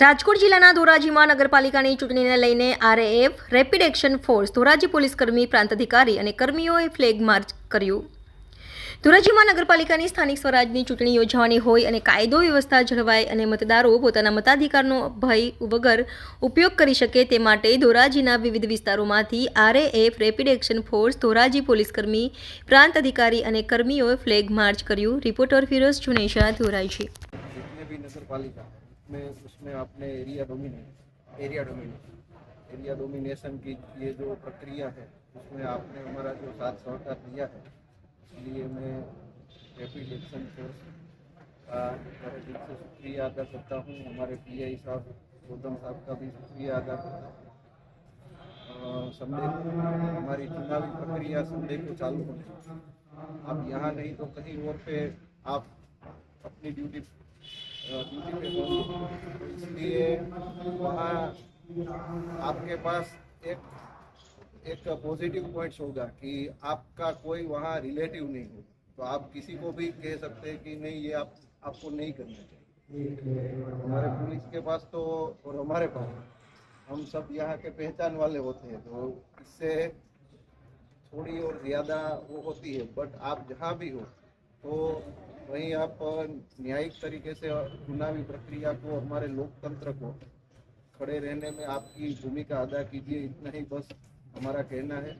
રાજકોટ જિલ્લાના ધોરાજીમાં નગરપાલિકાની ચૂંટણીને લઈને RAF, rapid action force, Dhoraji police કર્મી પ્રાંત અધિકારી અને કર્મીઓએ ફ્લેગ માર્ચ કર્યું. ધોરાજીમાં નગરપાલિકાની સ્થાનિક સ્વરાજની ચૂંટણી યોજવાની હોય અને કાયદો વ્યવસ્થા જળવાય અને મતદારો પોતાના મતાધિકારનો ભય વગર ઉપયોગ કરી શકે તે માટે ધોરાજીના વિવિધ વિસ્તારોમાંથી RAF rapid action force Dhoraji police કર્મી પ્રાંત અધિકારી અને કર્મીઓએ ફ્લેગ માર્ચ કર્યું રિપોર્ટર ફિરોઝ ચુનેશા ધોરાજી जितने भी नगर पालिका में उसमें आपने area dominate area domination area domination की ये जो प्रक्रिया है उसमें आपने हमारा जो साथ सहकार दिया है इसलिए मैं रैपिड एक्शन फोर्स का दिल से शुक्रिया अदा करता हूँ। हमारे पी आई साहब गौतम साहब का भी शुक्रिया अदा करता हूँ। संडे हमारी चुनावी प्रक्रिया संडे को चालू होगी आप यहाँ नहीं तो कहीं और पे आप अपनी ड्यूटी ड्यूटी पे तो इसलिए वहाँ आपके पास एक एक पॉजिटिव पॉइंट्स होगा कि आपका कोई वहाँ रिलेटिव नहीं होगा। तो आप किसी को भी कह सकते हैं कि नहीं, ये आप, आपको नहीं करना चाहिए। हमारे पुलिस के पास तो और हमारे पास, हम सब यहाँ के पहचान वाले होते हैं तो इससे थोड़ी और ज़्यादा वो होती है। बट आप जहाँ भी हो तो वहीं आप न्यायिक तरीके से चुनावी प्रक्रिया को, हमारे लोकतंत्र को खड़े रहने में आपकी भूमिका अदा कीजिए। इतना ही बस। हमारा कहना है